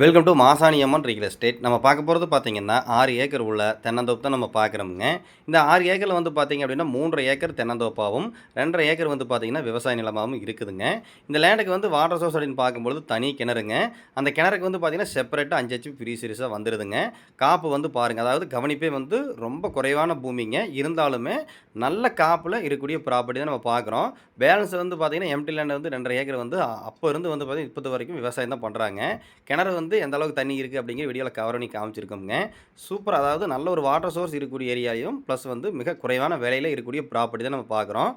Welcome to Masaniamman real estate நம்ம பார்க்க போகிறது பார்த்தீங்கன்னா ஆறு ஏக்கர் உள்ள தென்னந்தோப்பு தான் நம்ம பார்க்குறோமுங்க. இந்த ஆறு ஏக்கரில் வந்து பார்த்திங்க அப்படின்னா மூன்றரை ஏக்கர் தென்னந்தோப்பாகவும் ரெண்டரை ஏக்கர் வந்து பார்த்திங்கன்னா விவசாய நிலமாகவும் இருக்குதுங்க. இந்த லேண்டுக்கு வந்து வாட்டர் சோர்ஸ் அப்படின்னு பார்க்கும்பொழுது தனி கிணறுங்க. அந்த கிணறுக்கு வந்து பார்த்திங்கன்னா செப்பரேட்டாக அஞ்சு ஹெச்பி ஃப்ரீ சீரிஸாக வந்துடுதுங்க காப்பு வந்து பாருங்கள் அதாவது கவனிப்பே வந்து ரொம்ப குறைவான பூமிங்க. இருந்தாலுமே நல்ல காப்பில் இருக்கக்கூடிய ப்ராப்பர்ட்டி தான் நம்ம பார்க்குறோம். பேலன்ஸ் வந்து பார்த்தீங்கன்னா எம்டி லேண்ட் வந்து ரெண்டரை ஏக்கர் வந்து அப்போ இருந்து வந்து பார்த்திங்கன்னா இப்போது வரைக்கும் விவசாயம் தான் பண்ணுறாங்க கிணறு வந்து வந்து எந்த அளவுக்கு தண்ணி இருக்குது அப்படிங்கிற வீடியோவில் கவர் பண்ணி காமிச்சிருக்கோங்க சூப்பர் அதாவது நல்ல ஒரு வாட்டர் சோர்ஸ் இருக்கக்கூடிய ஏரியாலையும் ப்ளஸ் வந்து மிக குறைவான விலையில் இருக்கக்கூடிய ப்ராப்பர்ட்டி தான் நம்ம பார்க்குறோம்.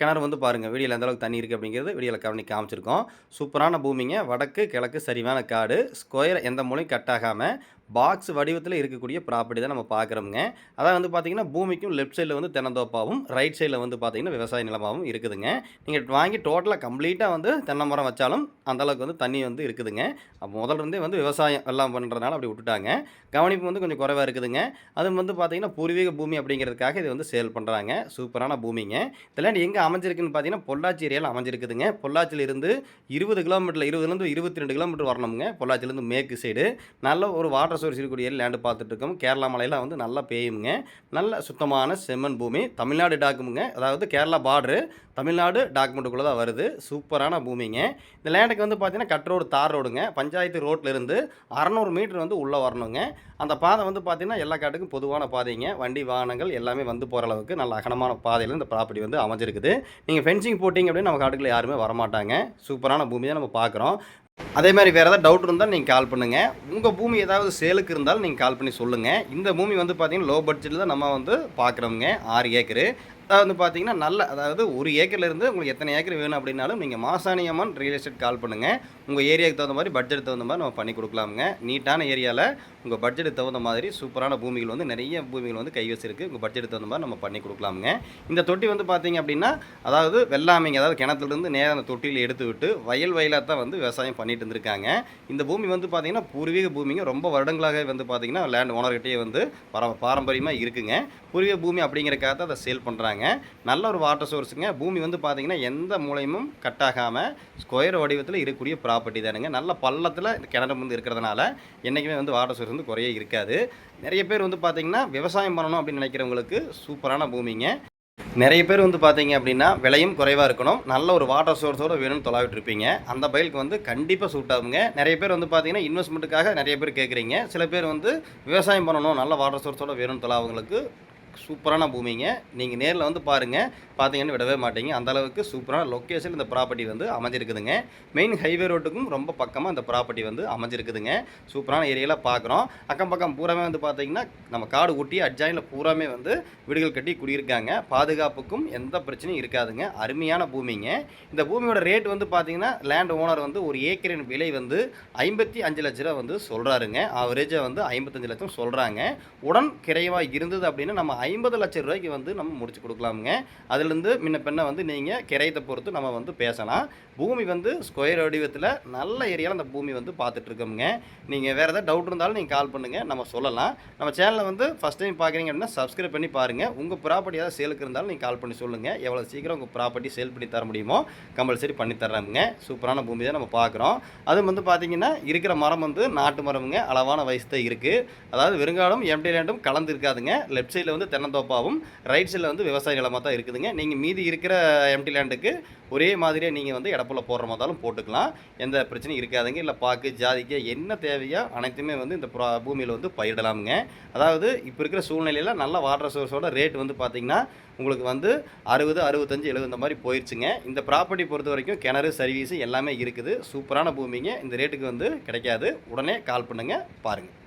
கிணறு வந்து பாருங்கள் வெளியில் எந்த அளவுக்கு தண்ணி இருக்குது அப்படிங்கிறது வெளியில் கவனி காமிச்சிருக்கோம். சூப்பரான பூமிங்க. வடக்கு கிழக்கு சரிவான காடு. ஸ்கொயர் எந்த மூலையும் கட் ஆகாமல் பாக்ஸ் வடிவத்தில் இருக்கக்கூடிய ப்ராப்பர்ட்டி தான் நம்ம பார்க்குறோங்க அதான் வந்து பார்த்தீங்கன்னா பூமிக்கும் லெஃப்ட் சைடில் வந்து தென்னந்தோப்பாகவும் ரைட் சைடில் வந்து பார்த்தீங்கன்னா விவசாய நிலமாகவும் இருக்குதுங்க. நீங்கள் வாங்கி டோட்டலாக கம்ப்ளீட்டாக வந்து தென்னை மரம் வச்சாலும் அந்தளவுக்கு வந்து தண்ணி வந்து இருக்குதுங்க. அப்போ முதல்ல இருந்தே வந்து விவசாயம் எல்லாம் பண்ணுறதுனால அப்படி விட்டுட்டாங்க. கவனிப்பு வந்து கொஞ்சம் குறைவாக இருக்குதுங்க. அது வந்து பார்த்தீங்கன்னா பூர்வீக பூமி அப்படிங்கிறதுக்காக இது வந்து சேல் பண்ணுறாங்க சூப்பரான பூமிங்க. இதெல்லாம் எங்கே அமைஞ்சிருக்குன்னு பார்த்தீங்கன்னா பொள்ளாச்சி ஏரியாவில் அமைஞ்சிருக்குதுங்க. பொள்ளாச்சியிலிருந்து இருபது கிலோமீட்டரில் இருபதுலேருந்து இருபத்தி ரெண்டு கிலோமீட்டர் வரணுங்க பொள்ளாச்சிலேருந்து மேற்கு சைடு நல்ல ஒரு வாட்டர் சோர்ஸ் இருக்கக்கூடிய லேண்டு பார்த்துட்டு இருக்கோம் கேரளா மலையில் வந்து நல்லா பெய்யுங்க நல்ல சுத்தமான செம்மண் பூமி. தமிழ்நாடு டாக்குமுங்க. அதாவது கேரளா பார்டரு தமிழ்நாடு டாக்குமெண்ட்டுக்குள்ளே தான் வருது. சூப்பரான பூமிங்க. இந்த லேண்டுக்கு வந்து பார்த்தீங்கன்னா கட் ரோடு தார் ரோடுங்க பஞ்சாயத்து ரோட்டில் இருந்து அறநூறு மீட்டர் வந்து உள்ளே வரணுங்க. அந்த பாதை வந்து பார்த்தீங்கன்னா எல்லா காட்டுக்கும் பொதுவான பாதைங்க. வண்டி வாகனங்கள் எல்லாமே வந்து போகிற அளவுக்கு நல்ல அகலமான பாதையில் இந்த ப்ராப்பர்ட்டி வந்து அமைஞ்சிருக்குது. நீங்கள் ஃபென்சிங் போட்டிங்க அப்படின்னு நம்ம காட்டுக்குள்ள யாருமே வரமாட்டாங்க. சூப்பரான பூமி தான் நம்ம பார்க்குறோம் அதே மாதிரி வேறு ஏதாவது டவுட் இருந்தால் நீங்கள் கால் பண்ணுங்கள் உங்கள் பூமி ஏதாவது சேலுக்கு இருந்தாலும் நீங்கள் கால் பண்ணி சொல்லுங்கள் இந்த பூமி வந்து பார்த்தீங்கன்னா லோ பட்ஜெட்டில் தான் நம்ம வந்து பார்க்குறோங்க ஆறு ஏக்கரு அதாவது வந்து பார்த்தீங்கன்னா நல்ல அதாவது ஒரு ஏக்கர்லேருந்து உங்களுக்கு எத்தனை ஏக்கர் வேணும் அப்படின்னாலும் நீங்கள் மாசாணி ரியல் எஸ்டேட் கால் பண்ணுங்கள் உங்கள் ஏரியாவுக்கு தகுந்த மாதிரி பட்ஜெட் தகுந்த மாதிரி நம்ம பண்ணி கொடுக்கலாமுங்க. நீட்டான ஏரியாவில் உங்கள் பட்ஜெட்டுக்கு தகுந்த மாதிரி சூப்பரான பூமிகள் வந்து நிறைய பூமிகள் வந்து கை வச்சிருக்கு உங்கள் பட்ஜெட்டுக்கு தகுந்த மாதிரி நம்ம பண்ணி கொடுக்கலாமுங்க. இந்த தொட்டி வந்து பார்த்தீங்க அப்படின்னா அதாவது வெள்ளாமைங்க அதாவது கிணத்துலேருந்து நேராக அந்த தொட்டியில் எடுத்து விட்டு வயல் வயலாக தான் வந்து விவசாயம் பண்ணிட்டு இருந்திருக்காங்க. இந்த பூமி வந்து பார்த்தீங்கன்னா பூர்வீக பூமிங்க. ரொம்ப வருடங்களாக வந்து பார்த்தீங்கன்னா லேண்ட் ஓனர்கிட்டயே வந்து பர பாரம்பரியமாக இருக்குங்க. பூர்வீக பூமி அப்படிங்கிறக்காக தான் அதை சேல் பண்ணுறாங்க நல்ல ஒரு வாட்டர் சோர்ஸுங்க பூமி வந்து பார்த்தீங்கன்னா எந்த மூலையும் கட் ஆகாமல் ஸ்கொயர் வடிவத்தில் இருக்கக்கூடிய ப்ராப்பர்ட்டி தானுங்க. நல்ல பள்ளத்தில் கிணறு வந்து இருக்கிறதுனால என்றைக்குமே வந்து வாட்டர் சோர்ஸ் வந்து குறைய இருக்காது. நிறைய பேர் வந்து பார்த்தீங்கன்னா விவசாயம் பண்ணணும் அப்படின்னு நினைக்கிறவங்களுக்கு சூப்பரான பூமிங்க. நிறைய பேர் வந்து பார்த்தீங்க அப்படின்னா விலையும் குறைவாக இருக்கணும். நல்ல ஒரு வாட்டர் சோர்ஸோடு வேணும்னு தொலாவிட்டு இருப்பீங்க. அந்த பயிலுக்கு வந்து கண்டிப்பாக சூட் ஆகுங்க. நிறைய பேர் வந்து பார்த்தீங்கன்னா இன்வெஸ்ட்மெண்ட்டுக்காக நிறைய பேர் கேட்குறீங்க. சில பேர் வந்து விவசாயம் பண்ணணும் நல்ல வாட்டர் சோர்ஸோடு வேணும்னு தொலாவங்களுக்கு சூப்பரான பூமிங்க. நீங்கள் நேரில் வந்து பாருங்கள் பார்த்தீங்கன்னு விடவே மாட்டீங்க. அந்த அளவுக்கு சூப்பரான லொக்கேஷன் இந்த ப்ராப்பர்ட்டி வந்து அமைஞ்சிருக்குதுங்க. மெயின் ஹைவே ரோட்டுக்கும் ரொம்ப பக்கமாக இந்த ப்ராப்பர்ட்டி வந்து அமைஞ்சிருக்குதுங்க. சூப்பரான ஏரியாவில் பார்க்குறோம் அக்கம் பக்கம் பூராமே வந்து பார்த்தீங்கன்னா நம்ம காடு ஊட்டி அட்ஜாயினில் பூராமே வந்து வீடுகள் கட்டி குடியிருக்காங்க. பாதுகாப்புக்கும் எந்த பிரச்சனையும் இருக்காதுங்க. அருமையான பூமிங்க. இந்த பூமியோட ரேட் வந்து பார்த்தீங்கன்னா லேண்ட் ஓனர் வந்து ஒரு ஏக்கரின் விலை வந்து ஐம்பத்தி அஞ்சு லட்ச ரூபா வந்து சொல்கிறாருங்க ஆவரேஜாக வந்து ஐம்பத்தஞ்சு லட்சம் சொல்கிறாங்க உடன் கிரைவாக இருந்தது அப்படின்னா நம்ம ஐம்பது லட்சம் ரூபாய்க்கு வந்து நம்ம முடிச்சு கொடுக்கலாமுங்க. அதுலேருந்து முன்ன பின்ன வந்து நீங்கள் கிரையத்தை பொறுத்து நம்ம வந்து பேசலாம். பூமி வந்து ஸ்கொயர் வடிவத்தில் நல்ல ஏரியாவில் அந்த பூமி வந்து பார்த்துட்ருக்கோமுங்க. நீங்கள் வேறு ஏதாவது டவுட் இருந்தாலும் நீங்கள் கால் பண்ணுங்கள் நம்ம சொல்லலாம். நம்ம சேனலை வந்து ஃபஸ்ட் டைம் பார்க்குறீங்க அப்படின்னா சப்ஸ்கிரைப் பண்ணி பாருங்கள் உங்கள் ப்ராப்பர்ட்டி ஏதாவது சேலுக்கு இருந்தாலும் நீங்கள் கால் பண்ணி சொல்லுங்கள் எவ்வளோ சீக்கிரம் உங்கள் ப்ராப்பர்ட்டி சேல் பண்ணி தர முடியுமோ கம்பல்சரி பண்ணி தர்றாங்க சூப்பரான பூமி தான் நம்ம பார்க்குறோம் அதுவும் வந்து பார்த்தீங்கன்னா இருக்கிற மரம் வந்து நாட்டு மரமுங்க. அளவான வயசு தான் இருக்குது அதாவது வெறுங்காலம் எம்டி லேண்டும் கலந்து இருக்காதுங்க லெஃப்ட் சைடில் வந்து தென்னந்தோப்பாவும் ரைட் சைடில் வந்து விவசாய நிலமாக தான் இருக்குதுங்க. நீங்கள் மீதி இருக்கிற எம்டி லேண்டுக்கு ஒரே மாதிரியே நீங்கள் வந்து இடப்புல போடுற மாதிரிலும் போட்டுக்கலாம். எந்த பிரச்சனையும் இருக்காதுங்க. இல்லை பாக்கு ஜாதிக்க என்ன தேவையோ அனைத்துமே வந்து இந்த ப்ரா பூமியில் வந்து பயிரிடலாமுங்க. அதாவது இப்போ இருக்கிற சூழ்நிலையில் நல்ல வாட்டர் சோர்ஸோட ரேட் வந்து பார்த்திங்கன்னா உங்களுக்கு வந்து அறுபது அறுபத்தஞ்சு எழுபது இந்த மாதிரி போயிடுச்சுங்க இந்த ப்ராப்பர்ட்டி பொறுத்த வரைக்கும் கிணறு சர்வீஸு எல்லாமே இருக்குது. சூப்பரான பூமிங்க. இந்த ரேட்டுக்கு வந்து கிடைக்காது. உடனே கால் பண்ணுங்கள் பாருங்கள்